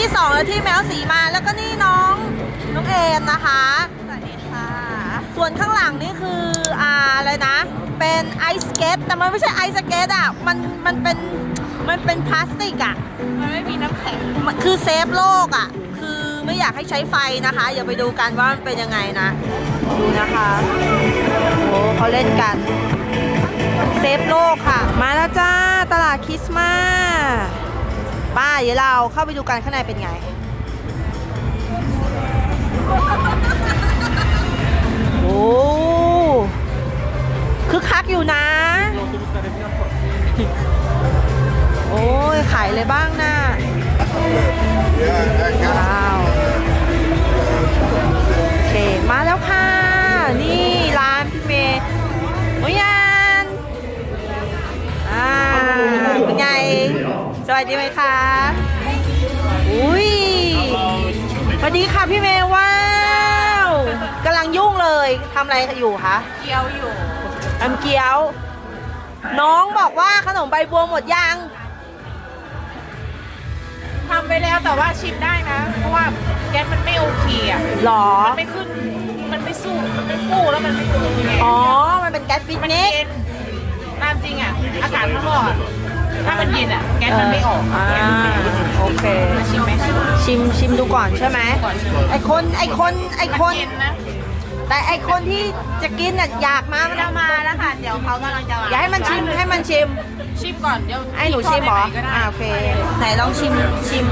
ที่สองแล้วที่แมวสีมาแล้วก็นี่น้องน้องเอมนะคะสวัสดีค่ะ ส่วนข้างหลังนี่คืออ่าอะไรนะ เป็นไอซ์สเก็ตแต่มันไม่ใช่ไอซ์สเก็ตอะมันมันเป็นมันเป็นพลาสติกอะมันไม่มีน้ำแข็งมันคือเซฟโลกอะ คือไม่อยากให้ใช้ไฟนะคะอย่าไปดูกันว่ามันเป็นยังไงนะ ดูนะคะโอ้เขาเล่นกัน เซฟโลกค่ะ มาแล้วจ้า ตลาดคริสต์มาส ป้าเดี๋ยวเราเข้าไปดูกันข้างในเป็นไงโอ้คือคักอยู่นะ โอ้ยขายเลยบ้างนะว้าวโอเค มาแล้วค่ะ นี่ร้านพี่เมย์โอ้ยันอ่าเป็นไง สวัสดีไหมคะำอะไรอยู่คะเกี๊ยวอยู่ทำเกี๊ยว น้องบอกว่าขนมใบบัวหมดยังทำไปแล้วแต่ว่าชิมได้นะ เพราะว่าแก๊สมันไม่โอเคอะหรอ มันไม่ขึ้น มันไม่สู้ มันไม่ฟูแล้วมันไม่ขึ้นยังไงอ๋อ มันเป็นแก๊สปิกมันนิกเย็นตามจริงอะ อากาศข้างนอกอะถ้ามันเย็นอะ แก๊สมันไม่ออกอ่าโอเค มาชิมไหมชิมชิมดูก่อนใช่ไหมก่อนชิมไอคนไอคนไอมันคนเย็นนะ แต่ไอคนที่จะกินน่ะอยากมามันจะมาแล้วค่ะ เดี๋ยวเขากำลังจะมาอยากให้มันชิมให้มันชิม ชิมก่อนเดี๋ยวไอหนูชิมเหรอพี่ทดใๆก็ได้อ่าโอเค ไหนลองชิมชิม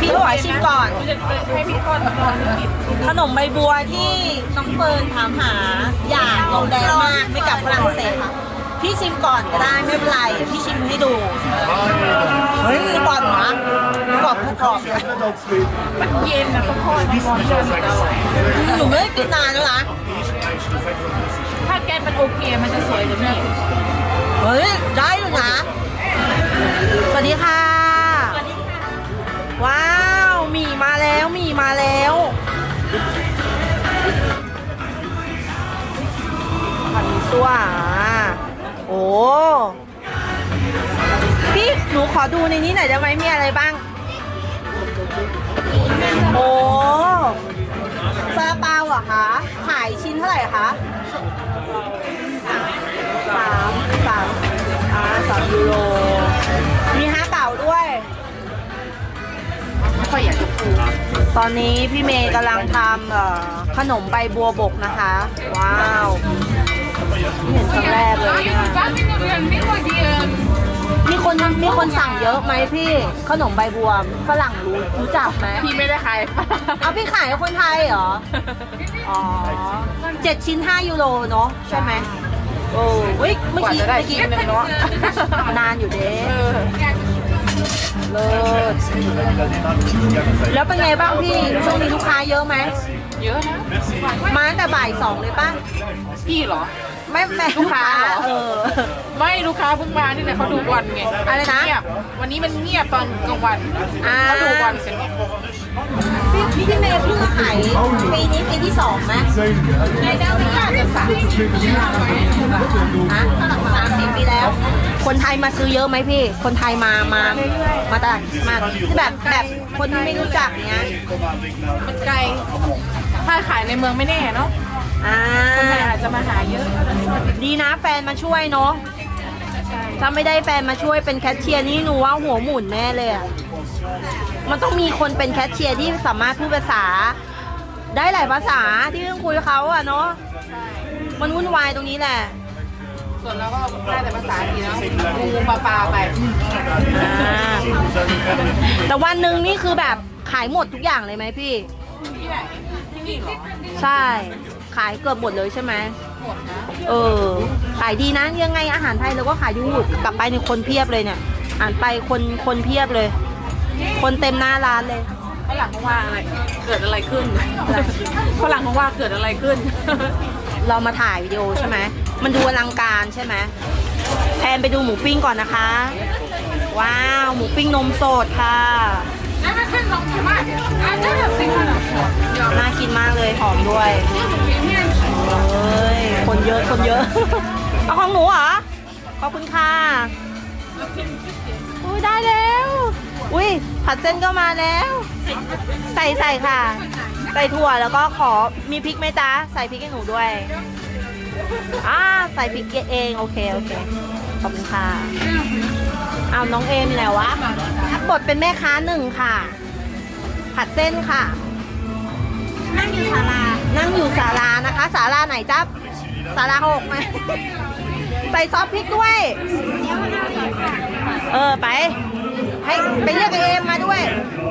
พี่ก็บอกให้ชิมก่อน ให้พี่ทอดลองดูกินขนมใบบัวที่น้องเฟิร์นถามหา อยากลงแดงมากไม่กลับฝรั่งเศสค่ะ พี่ชิมก่อนก็ได้ไม่เป็นไรพี่ชิมให้ดูเฮ้ยกรอบนะกรอบกรอบเยมันเย็นนะทอดให้ร้อนหนูไม่ได้กินนานแล้วนะถ้าแก๊สมันโอเคมันจะสวยกว่านี้เฮ้ยได้อยู่นะสวัสดีค่ะว้าวหมี่มาแล้วหมี่มาแล้วผัดมีซั่ว พี่หนูขอดูในนี้หน่อยได้ไหมมีอะไรบ้าง โอ้ซาเปาเหรอะคะขายชิ้นเท่าไหร่คะสามสามอ่าสามยูโร มีห้าเก่าด้วย ไม่ค่อยอยากจะฟูตอนนี้พี่เมย์กำลังทำขนมใบบัวบกนะคะ ว้าว คนมีคนสั่งเยอะไหมพี่ขนมใบบัวฝรั่งรู้รู้จักไหมพี่ไม่ได้ขายเอาพี่ขายให้คนไทยเหรออ๋อเจ็ดชิ้นห้ายูโรเนาะใช่ไหมโอ้เฮ้ยเมื่อกว่ากี้จะได้เมื่อกี้ชิ้นหนึ่งเนาะนานอยู่เด้เออเลิศแล้วเป็นไงบ้างพี่ช่วงนี้ลูกค้าเยอะไหมเยอะนะมาตั้งแต่บ่ายสองเลยป่ะพี่เหรอ ไม่แม่ลูกค้าเหรอเออ ไม่ลูกค้าเพิ่งมานี่แหละเขาดูบอลไงอะไรนะ เงียบวันนี้มันเงียบตอนกลางวันอ่าเขาดูบอลกันไงพี่พี่เมย์เพิ่งมาขายปีนี้ปีที่สองไหมไม่ได้ไม่น่าจะสามสิบฮะสามสิบปีแล้ว คนไทยมาซื้อเยอะไหมพี่ คนไทยมามามาตลาดมาที่แบบแบบคนที่ไม่รู้จักเนี้ยมันไกลถ้าขายในเมืองไม่แน่เนาะ อ่าคนไทยอาจจะมาหาเยอะดีนะแฟนมาช่วยเนาะถ้าไม่ได้แฟนมาช่วยเป็นแคชเชียร์นี่หนูว่าหัวหมุนแน่เลยอะมันต้องมีคนเป็นแคชเชียร์ที่สามารถพูดภาษา ได้หลายภาษาที่ต้องคุยกับเขาอะเนาะมันวุ่นวายตรงนี้แหละ ส่วนเราก็ได้แต่ภาษาอังกฤษเนาะงูปลาปลาไปอ่าแต่วันหนึ่งนี่คือแบบขายหมดทุกอย่างเลยไหมพี่ ที่ไหนที่นี่เหรอ ใช่ ขายเกือบหมดเลยใช่ไหมหมดนะเออ ขายดีนะยังไงอาหารไทยเราก็ขายอยุ่งหยุดกลับไปในคนเพียบเลยเนี่ย อ่านไปคนคนเพียบเลย คนเต็มหน้าร้านเลยฝรั่งเขาว่าอะไร เกิดอะไรขึ้นฝรั่งเขาว่าเกิดอะไรขึ้น เรามาถ่ายวิดีโอใช่ไหมมันดูอลังการใช่ไหมแพนไปดูหมูปิ้งก่อนนะคะ ว้าว หมูปิ้งนมสดค่ะ น่ากินมากเลยหอมด้วยเฮ้ยคนเยอะคนเยอะ เอาของหนูเหรอ ขอบคุณค่ะ อุ้ยได้แล้ว อุ้ยผัดเส้นก็มาแล้ว ใส่ใส่ค่ะ ใส่ถั่วแล้วก็ขอมีพริกไหมจ๊ะ ใส่พริกให้หนูด้วยอ่าใส่พริกเองโอเคโอเค ขอบคุณค่ะเอาน้องเอมอยู่ไหนวะบทเป็นแม่ค้าหนึ่งค่ะ ผัดเส้นค่ะ นั่งอยู่ศาลา นั่งอยู่ศาลานะคะศาลาไหนจ๊ะศาลาหกไหมใส่ซอสพริกด้วย เออไป ให้ไปเรียกไอ้เอมมาด้วย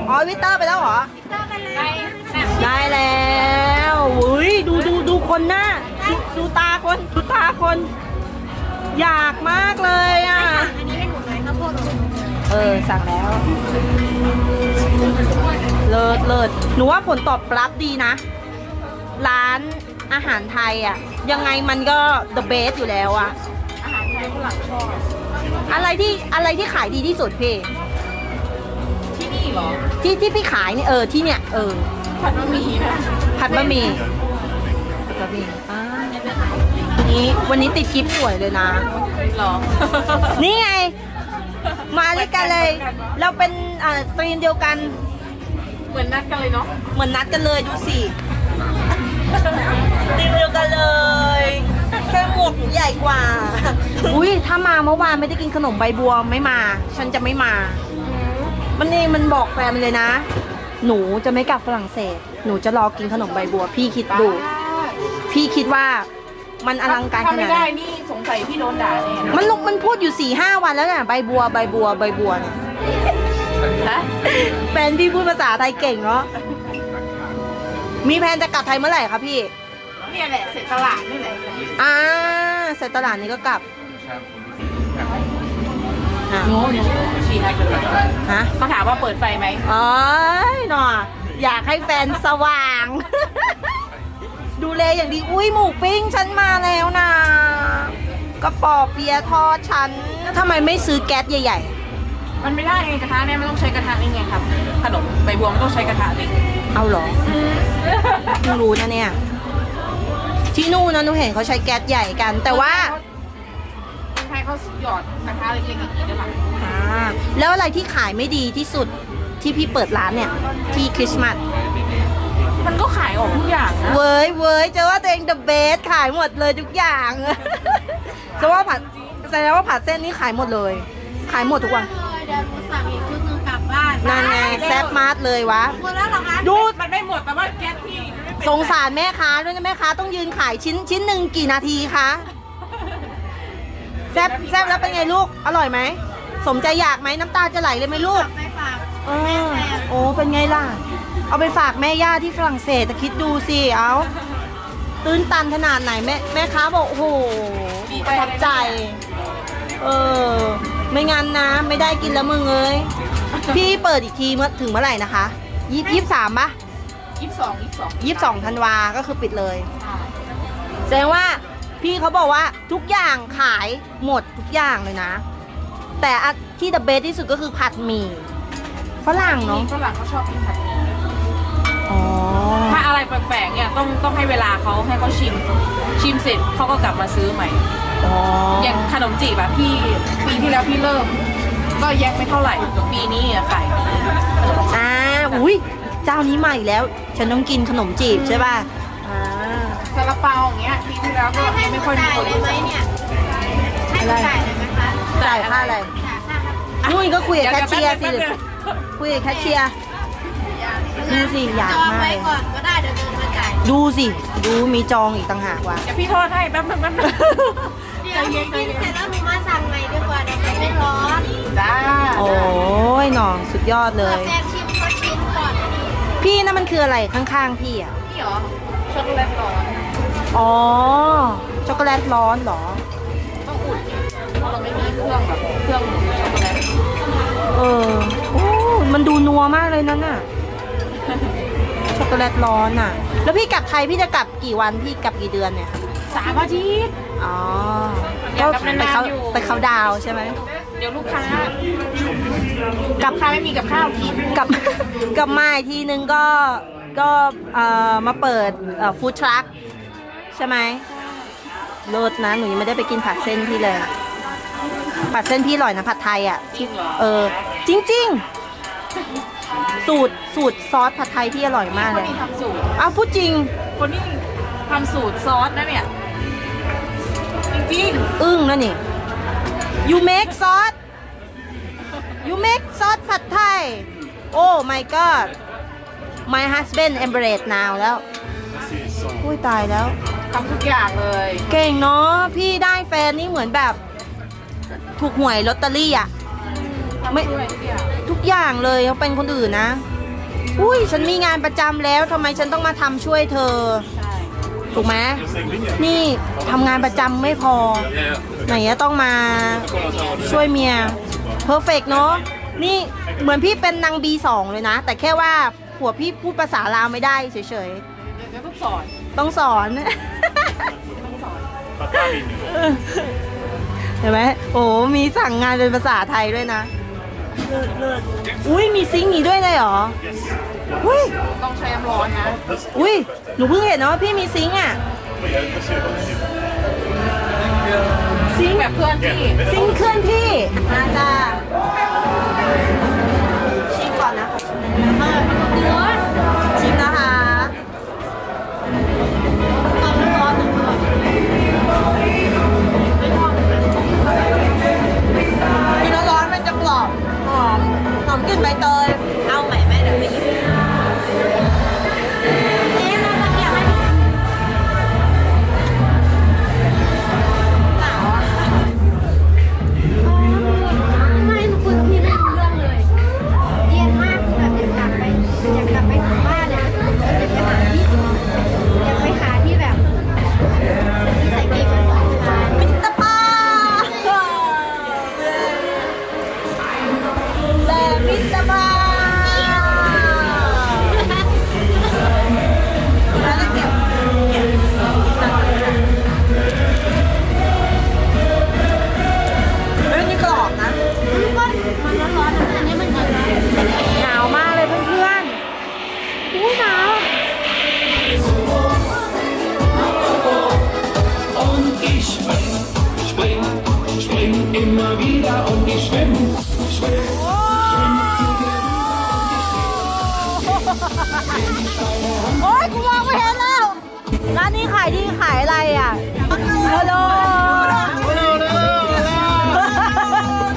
อ๋อวิเตอร์ไปแล้วเหรอไปแบบได้แล้วอุ้ยดูดูดูคนหน้าดูดูตาคนดูตาคน อยากมากเลยอะอันนี้ให้หนูเลยข้าวโพด เออ สั่งแล้ว เลิศเลิศหนูว่าผลตอบรับดีนะ ร้านอาหารไทยอะ ยังไงมันก็ the best อยู่แล้วอะ อาหารไทยฝรั่งชอบอะไรที่อะไรที่ขายดีที่สุดพี่ ที่นี่เหรอที่ที่พี่ขายเนี่ยเออที่เนี่ยเออ ผัดบะหมี่นะผัดบะหมี่ผัดบะหมี่อ่าวันนี้วันนี้ติดคลิปสวยเลยนะหรอ นี่ไง มาด้วยกันเลย เราเป็นอ่าทีมเดียวกัน เหมือนนัดกันเลยเนาะเหมือนนัดกันเลยดูสิทีมเดียวกันเลย แค่หมวกหนูใหญ่กว่า อุ้ยถ้ามาเมื่อวานไม่ได้กินขนมใบบัวไม่มา ฉันจะไม่มา มันนี่มันบอกแฟนมันเลยนะ หนูจะไม่กลับฝรั่งเศส หนูจะรอกินขนมใบบัว พี่คิดดู พี่คิดว่า มันอลังการขถ้านาไม่ดไหนได้นี่สงสัยพี่โดนด่าแน่นะมันลงมันพูดอยู่สี่ห้าวันแล้วน่ะใบบัวใบบัวใบบัวเนี่ยฮะแฟนพี่พูดภาษาไทยเก่งเนาะมีแผนจะกลับไทยเมื่อไหร่คะพี่ เนี่ยแหละเสร็จตลาดนี่แหละอ่าเสร็จตลาดนี้ก็กลับอะโน้โน้ชีไทยกันเลยฮะเขาถามว่าเปิดไฟไหม อ๋อหนออยากให้แฟนสว่าง ดูแลอย่างดี อุ้ยหมูปิ้งฉันมาแล้วนะกระป๋อเปียะทอดฉันทำไมไม่ซื้อแก๊สใหญ่ มันไม่ได้ไงกระทะเนี่ยมันต้องใช้กระทะนี่ไงครับ ขนมใบบัวมันต้องใช้กระทะนี่ๆ เอาเหรอเพิ่งรู้นะเนี่ย ที่นู่นนะหนูเห็นเขาใช้แก๊สใหญ่กัน แต่ว่าคนไทยเขาหยอดกระทะเล็กๆอย่างนี้ได้ปะอ่าแล้วอะไรที่ขายไม่ดีที่สุดที่พี่เปิดร้านเนี่ย ที่คริสต์มาส มันก็ขายออกทุกอย่างนะเว้ยเว้ยเจะว่าตัวเอง the best ขายหมดเลยทุกอย่างจะว่าผัดแสดงว่าผัดเส้นนี่ขายหมดเลย ขายหมดทุกวันเดี๋ยวหนูสั่งอีกชุดหนึงกลับบ้านนั่นไงแซ่บมาร์ทเลยวะ หมดแล้วเหรอคะดู มันไม่หมดแต่ว่าแก๊สพี่ไม่เป็นสงสารแม่ค้าด้วยนะแม่ค้าต้องยืนขายชิ้นชิ้นหนึ่งกี่นาทีคะแซ่บแซ่บแล้วเป็นไงลูก อร่อยไหม สมใจอยากไหมน้ำตาจะไหลเลยไหมลูก ไปฝาก เออโอ้ เป็นไงล่ะ เอาไปฝากแม่ย่าที่ฝรั่งเศสแต่คิดดูสิเอาตื้นตันขนาดไหนแม่แม่ค้าบอกโอ้โหประทับใจ เออ ไม่งั้นนะ ไม่ได้กินแล้วมึงเอ้ยพี่เปิดอีกทีเมื่อถึงเมื่อไหร่นะคะยี่ยี่สามปะยี่สิบสองยี่สิบสองยี่สองธันวาก็คือปิดเลยแสดงว่าพี่เขาบอกว่าทุกอย่างขายหมดทุกอย่างเลยนะ แต่อันที่ the best ที่สุดก็คือผัดหมี่ฝรั่งเนาะฝรั่งเขาชอบกินผัดหมี่อ๋อ ถ้าอะไรแปลกๆเนี่ยต้องต้องให้เวลาเขาให้เขาชิม ชิมเสร็จเขาก็กลับมาซื้อใหม่ อ๋ออย่างขนมจีบอะพี่ปีที่แล้วพี่เริ่ม ก็แยกไม่เท่าไหร่ปีนี้อะขายดีอ่าอุ้ยเจ้านี้ใหม่แล้ว ฉันต้องกินขนมจีบใช่ป่ะอ่า ซาลาเปาอย่างเงี้ยปีที่แล้วก็ให้หไม่นูค่อยมีจ่ายคนเลยรู้ไหมจักเนี่ยให้หนูจ่ายเลยไหมคะจ่ายค่าอะไร จ่ายค่าทนุ่นก็คุยกับแคชเชียร์สิดี๋วดี๋วแป๊บนึงคุยกับแคชเชียร์ ดูสิอยากจองมากไว้ก่อนก็ได้เดี๋ยวเดินมาจ่ายดูสิ ดูมีจองอีกต่างหากว่ะ เดี๋ยวพี่โทษให้แป๊บนึงแป๊บนึงเดี๋ยวหนูกินเสร็จแล้วหนูมาสั่งใหม่ดีกว่าเดี๋ยวมันไม่ร้อนจ้าโอ้ยหน่องสุดยอดเลเปิดย แฟนชิมเขาชิมก่อนพี่นั่นมันคืออะไรข้างๆพี่อะ นี่เหรอช็อกโกแลตร้อนอ๋อ ช็อกโกแลตร้อนเหรอ ต้องอุ่นเพราะเราไม่มีเครื่องแบบเครื่องช็อกโกแลตเออโอ้มันดูนัวมากเลยนั่นน่ะ ช็อกโกแลตร้อนอะ แล้วพี่กลับไทยพี่จะกลับกี่วันพี่กลับกี่เดือนเนี่ย สามอาทิตย์ อ๋ออยากกลับไปนานๆเขาอยู่ ไปเขาดาวน์ใช่ไหมเดี๋ยวลูกค้ากลับลูกค้าไม่มีกับข้าวกินกลับ กลับมาอีกทีนึงก็ก็เอ่อมาเปิดฟู้ดทรัคใช่ไหมเลิศนะหนูยังไม่ได้ไปกินผัดเส้นพี่เลยอะผัดเส้นพี่อร่อยนะผัดไทยอะ จริงเหรอเออจริงๆ สูตรสูตรซอสผัดไทยพี่อร่อยมากคเลนยนี้ทำสูตร อ้าวพูดจริง คนนี้ทำสูตรซอสนะเนี่ย จริงอึ้งนะนี่ you make ซอส you make ซอสผัดไทยโอ้ my god my husband embrace now แล้วอุ้ยตายแล้ว ๆทำทุกอย่างเลยเก่งเนาะพี่ได้แฟนนี่เหมือนแบบ ถูกหวยลอตเตอรี่อะทำ ไม่ทุกอย่างทุกอย่างเลยเขาเป็นคนอื่นนะ อุ้ยฉันมีงานประจำแล้วทำไมฉันต้องมาทำช่วยเธอใช่ถูกไหมนี่ทำงานประจำไม่พอ ไหนจะต้องมาช่วยเมียเพอร์เฟกเนาะนี่เหมือนพี่เป็นนาง B2 เลยนะ แต่แค่ว่าผัวพี่พูดภาษาลาวไม่ได้เฉยเดี๋ยวต้องสอนๆต้องสอนต้องสอน เห็นไหมโอ้มีสั่งงานเป็นภาษาไทยด้วยนะ เลิศเลิศอุ้ยมีซิงค์นี้ด้วยเลยเหรออุ้ยต้องใช้น้ำร้อนนะอุ้ยหนูเพิ่งเห็นนะว่าพี่มีซิงค์อะซิงค์แบบเพื่อนที่ซิงค์เคลื่อนที่มาจ้า กลิ่นใบเตย immer wieder und ich schwimm, schwimm. โอ๊ยกูมองไม่เห็นแล้ว ร้านนี้ขายดีขายอะไรอ่ะฮัลโหล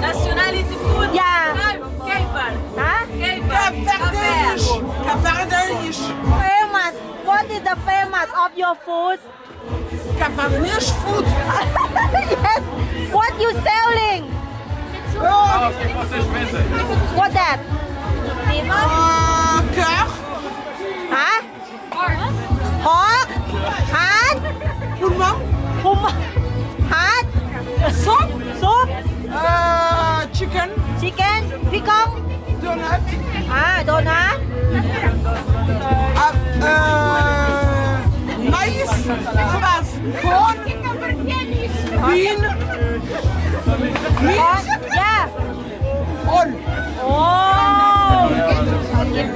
nationality food อย่า Keiper ฮะ Keiper famous what is the famous of your food Cabernet food. yes what you selling What that Uh, cœur. ฮะ pork ฮาร์ด Poulmon. คุมฮาร์ดซุปซุป Uh, chicken. ชิคเก้นพี่ก้อง Donut. อ่าโดนัท Uh, uh, maïs. Base. Corn. Bean. อ๋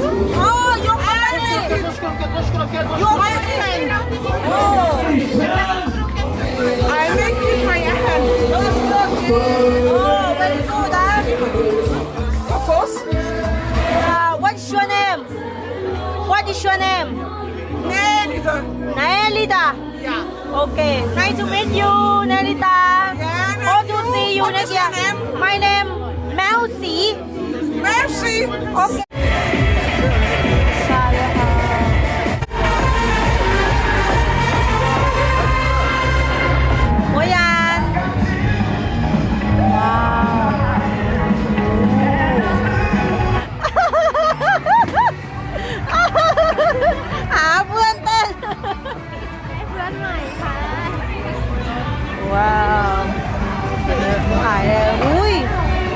Oh, you're. You're. Oh. I my hand. Oh, very good. Of course. What's your name? What is your name? Yeah. Okay. Nice to meet you, Naelita. Yeah.